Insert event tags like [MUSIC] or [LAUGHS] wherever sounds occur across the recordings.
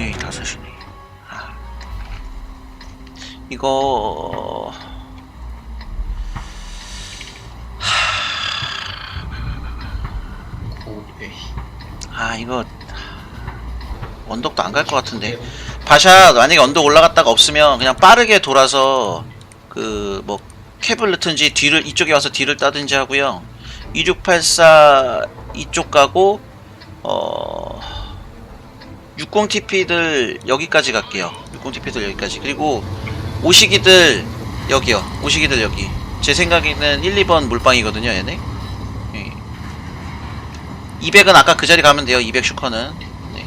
오이 다섯이네. 아. 이거 아 이거 언덕도 안 갈 것 같은데 바샤 만약에 언덕 올라갔다가 없으면 그냥 빠르게 돌아서 그 뭐 캡을 넣든지 뒤를 이쪽에 와서 뒤를 따든지 하고요 2684 이쪽 가고 어 60TP들 여기까지 갈게요. 60TP들 여기까지. 그리고 오시기들 여기요. 오시기들 여기. 제 생각에는 1, 2번 물방이거든요 얘네. 예. 200은 아까 그 자리 가면 돼요 200 슈커는. 네.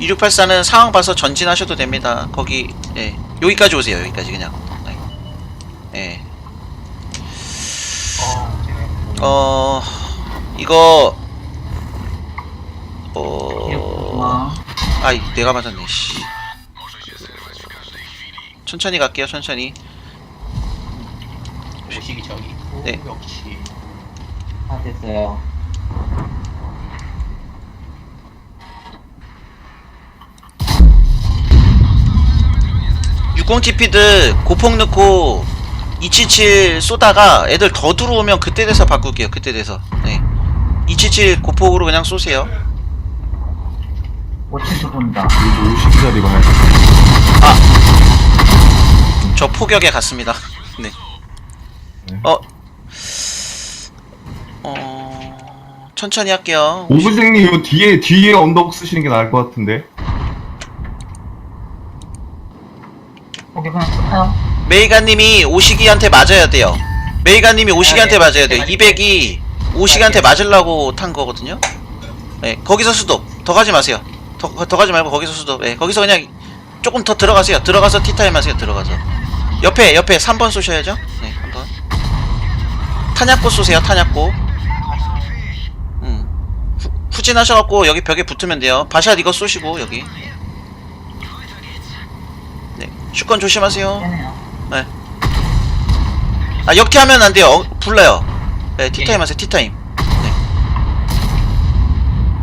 (2684는) 상황 봐서 전진하셔도 됩니다. 거기 예. 여기까지 오세요 여기까지 그냥. 네. 예. 어, 이거 어... 어 아이 내가 맞았네 씨 천천히 갈게요 천천히 오식이 저기 있고 네. 역시 다 됐어요. 육공 TP들 고폭 넣고 277 쏘다가 애들 더 들어오면 그때 돼서 바꿀게요. 그때 돼서. 네. 277 고폭으로 그냥 쏘세요. 5층 본다. 그리고 50 자리 가야 돼. 저 포격에 갔습니다. 네. [LAUGHS] 네. 어. 어. 천천히 할게요. 오부생님 이거 뒤에 뒤에 언덕 쓰시는 게 나을 것 같은데. 거기 그냥 쏘나요? 메이가님이 오시기한테 맞아야 돼요. 메이가님이 오시기한테 맞아야 돼요. 200이 오시기한테 맞으려고 탄 거거든요. 네, 거기서 수도. 더 가지 마세요. 더, 더 가지 말고 거기서 수도. 네, 거기서 그냥 조금 더 들어가세요. 들어가서 티타임 하세요. 들어가서. 옆에, 옆에 3번 쏘셔야죠. 네, 한번. 탄약고 쏘세요. 탄약고. 음. 후, 후진하셔갖고 여기 벽에 붙으면 돼요. 바샷 이거 쏘시고, 여기. 네, 슈건 조심하세요. 깨네요. 아 역티하면 안 돼요. 어, 불러요. 네, 티타임 하세요. 티타임.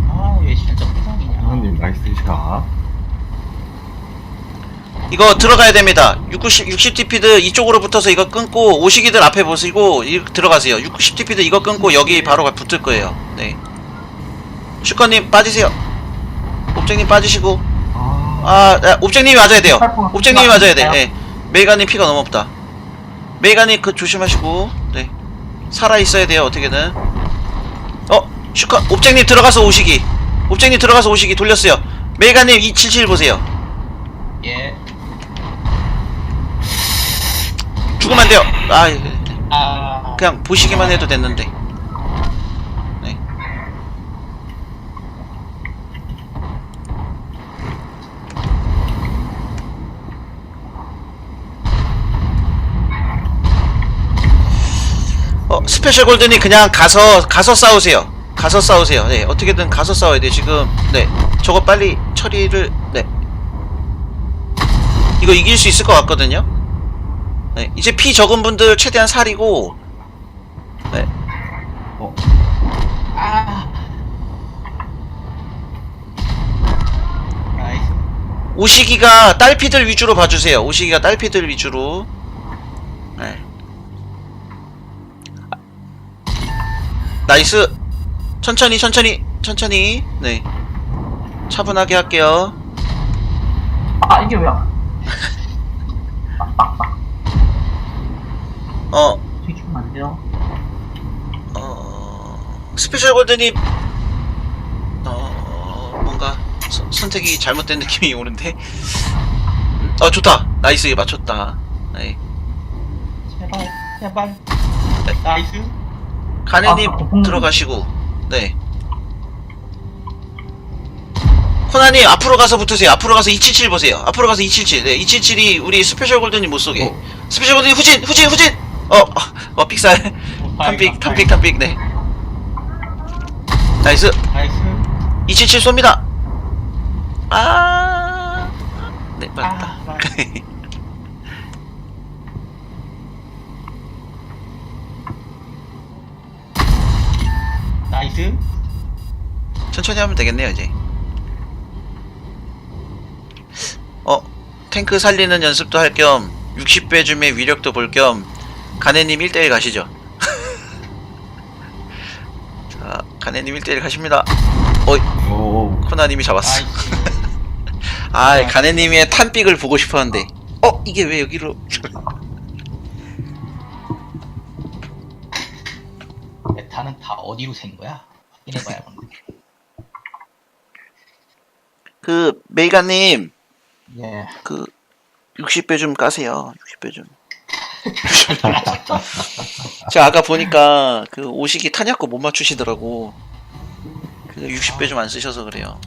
아얘 진짜 부상이냐 하나님 나이스 샷. 이거 들어가야 됩니다. 60, 60TP들 이쪽으로 붙어서 이거 끊고 오시기들 앞에 보시고 이, 들어가세요. 60TP들 이거 끊고 여기 바로 가- 붙을 거예요. 네. 슈커님 빠지세요. 옵쟁님 빠지시고 아, 아, 아 옵쟁님이 맞아야 돼요. 옵쟁님이 맞아야 돼. 네. 메이가님 피가 너무 없다. 메이가님 그 조심하시고 네. 살아 있어야 돼요. 어떻게든. 어, 슈커 옵쟁님 들어가서 오시기. 옵쟁님 들어가서 오시기 돌렸어요. 메이가님 277 보세요. 예. 죽으면 안 돼요. 아, 예. 아 그냥 보시기만 해도 됐는데. 네. 어, 스페셜 골든이 그냥 가서 가서 싸우세요. 가서 싸우세요. 네, 어떻게든 가서 싸워야 돼. 지금 네, 저거 빨리 처리를 네. 이거 이길 수 있을 것 같거든요. 네, 이제 피 적은 분들 최대한 살이고 네. 어, 아. 나이스 오시기가 딸피들 위주로 봐주세요. 오시기가 딸피들 위주로. 나이스. 천천히, 천천히, 천천히. 네. 차분하게 할게요. 아, 이게 뭐야? 어, 뒤 죽으면 안 돼요. 어, 스페셜 골드님, 어, 뭔가 선- 선택이 잘못된 느낌이 오는데. 어, 좋다. 나이스, 맞췄다. 네. 제발 제발 나이스 카네님 아, 고풍- 들어가시고 네. 코나님 앞으로 가서 붙으세요. 앞으로 가서 277 보세요. 앞으로 가서 277 네, 277이 우리 스페셜 골든님 못 쏘게 어. 스페셜 골든님 후진 후진 후진! 어, [LAUGHS] 어, 어 삑살 탐픽 탐픽 탐픽 네. 나이스. 나이스. 277 쏩니다. 아네 맞다. 아 [LAUGHS] 나이스. 천천히 하면 되겠네요 이제. 어 탱크 살리는 연습도 할 겸 60배 줌의 위력도 볼 겸 가네님 1대1 가시죠. [LAUGHS] 자 가네님 1대1 가십니다. 어이 오. 코나님이 잡았어. 아이씨. [LAUGHS] 아 가네님의 탄픽을 보고 싶었는데. 어 이게 왜 여기로 메타는 다 어디로 샌 거야? 확인해봐야겠네. 그 메이가님 예. 그 60배 좀 까세요 60배 좀 [LAUGHS] 제가 아까 보니까 그 오식이 탄약고 못 맞추시더라고 그 60배 좀 안 쓰셔서 그래요